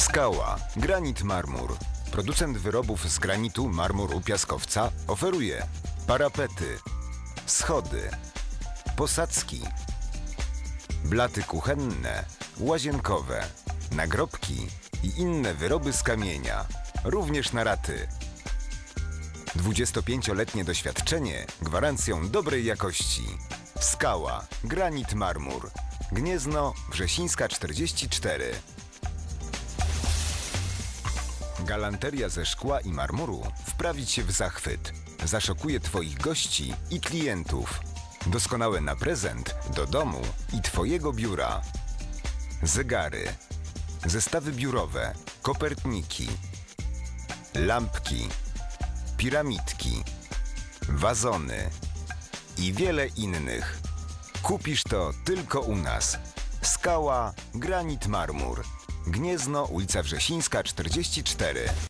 Skała, granit marmur. Producent wyrobów z granitu, marmuru, piaskowca oferuje parapety, schody, posadzki, blaty kuchenne, łazienkowe, nagrobki i inne wyroby z kamienia, również na raty. 25-letnie doświadczenie gwarancją dobrej jakości. Skała, granit marmur. Gniezno, Wrzesińska 44. Galanteria ze szkła i marmuru wprawić się w zachwyt. Zaszokuje Twoich gości i klientów. Doskonałe na prezent do domu i Twojego biura. Zegary, zestawy biurowe, kopertniki, lampki, piramidki, wazony i wiele innych. Kupisz to tylko u nas. Skała, granit marmur. Gniezno, ulica Wrzesińska 44.